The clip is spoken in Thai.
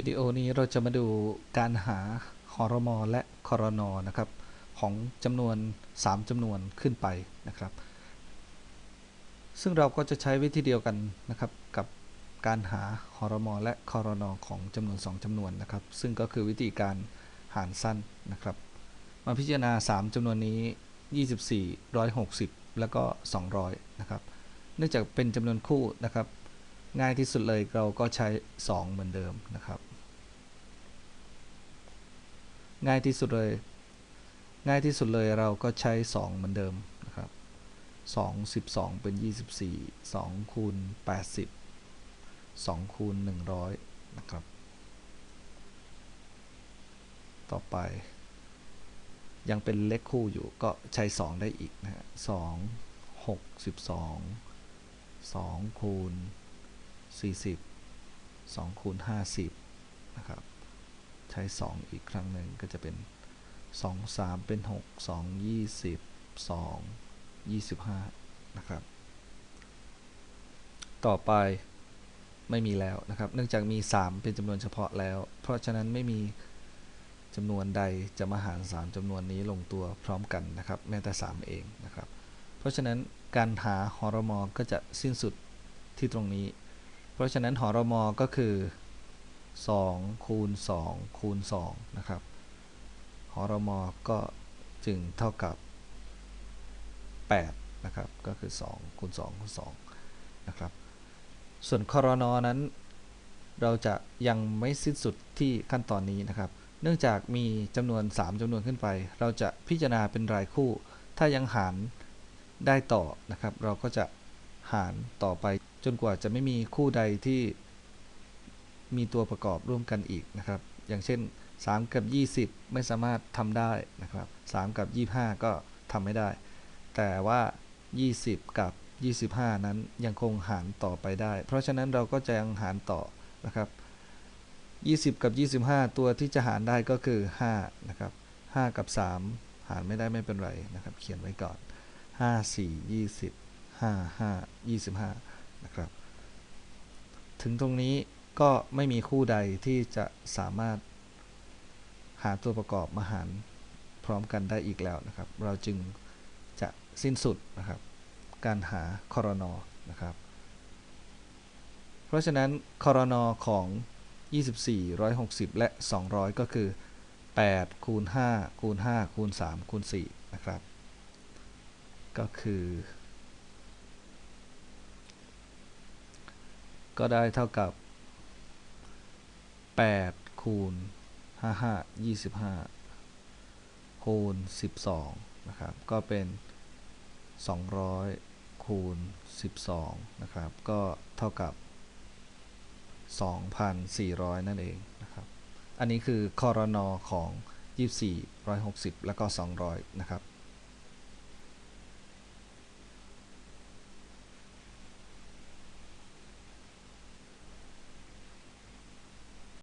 วิดีโอนี้เราจะมาดูการหาหอรมอและคอรนอนะครับ ของจำนวน 3จำนวนขึ้นไปนะครับ ซึ่งเราก็จะใช้วิธีเดียวกันนะครับกับการหาหอรมอและคอรนอของจำนวน 2จำนวนนะครับ ซึ่งก็คือวิธีการหารสั้นนะครับ มาพิจารณา 3จำนวนนี้ 24 160 แล้วก็ 200 นะครับ เนื่องจากเป็นจำนวนคู่นะครับง่ายที่สุดเลยเราก็ใช้ 2 เหมือนเดิมนะครับ ง่ายที่สุดเลย ง่ายที่สุดเลยเราก็ใช้ 2 เหมือนเดิมนะครับ2 12 เป็น 24 2คูณ80 2คูณ100 นะครับ ต่อไป ยังเป็นเลขคู่อยู่ก็ใช้ 2 ได้อีกนะฮะ2 6 12 2คูณ40 2คูณ50 นะครับ ใช้ 2 อีกครั้งหนึ่งก็จะเป็น 2 3 เป็น 6 2 20 2 25 นะครับ ต่อไปไม่มีแล้วนะครับ เนื่องจากมี 3 เป็นจำนวนเฉพาะแล้ว เพราะฉะนั้นไม่มีจำนวนใดจะมาหาร 3จำนวนนี้ลงตัวพร้อมกันนะครับ แม้แต่ 3 เองนะครับ เพราะฉะนั้นการหาหอรมอก็จะสิ้นสุดที่ตรงนี้ เพราะฉะนั้นหอรมอก็คือ 2 คูณ 2 คูณ 2 นะครับหอรมอก็จึงเท่ากับ 8 นะครับ ก็คือ 2 คูณ 2 คูณ 2 นะครับ ส่วนคอรนอนั้น เราจะยังไม่สิ้นสุดที่ขั้นตอนนี้นะครับ เนื่องจากมีจำนวน 3จำนวนขึ้นไป เราจะพิจารณาเป็นรายคู่ ถ้ายังหารได้ต่อนะครับ เราก็จะหารต่อไปจนกว่าจะไม่มีคู่ใดที่ มีตัวประกอบร่วมกันอีกนะครับ อย่างเช่น 3 กับ 20 ไม่สามารถทำได้นะครับ 3 กับ 25 ก็ทำไม่ได้ แต่ว่า 20 กับ 25 นั้นยังคงหารต่อไปได้ เพราะฉะนั้นเราก็จะยังหารต่อนะครับ 20 กับ 25 ตัวที่จะหารได้ก็คือ5นะครับ5กับ 3 หารไม่ได้ไม่เป็นไรนะครับ เขียนไว้ก่อน 5 4 20 5 5 25 นะครับ ถึงตรงนี้ ก็ไม่มีคู่ใดที่จะสามารถหาตัวประกอบมาหารพร้อมกันได้อีกแล้วนะครับ เราจึงจะสิ้นสุดนะครับ การหาคอรนอนะครับ เพราะฉะนั้นคอรนอของ 24 160 และ 200 ก็คือ 8 คูณ 5 คูณ 5 คูณ 3 คูณ 4 นะครับ ก็คือ ก็ได้เท่ากับ 8คูณ55 25คูณ12นะครับ ก็เป็น200คูณ12นะครับ ก็เท่ากับ2,400นั่นเองนะครับ อันนี้คือคอรนอของ24 160แล้วก็200นะครับ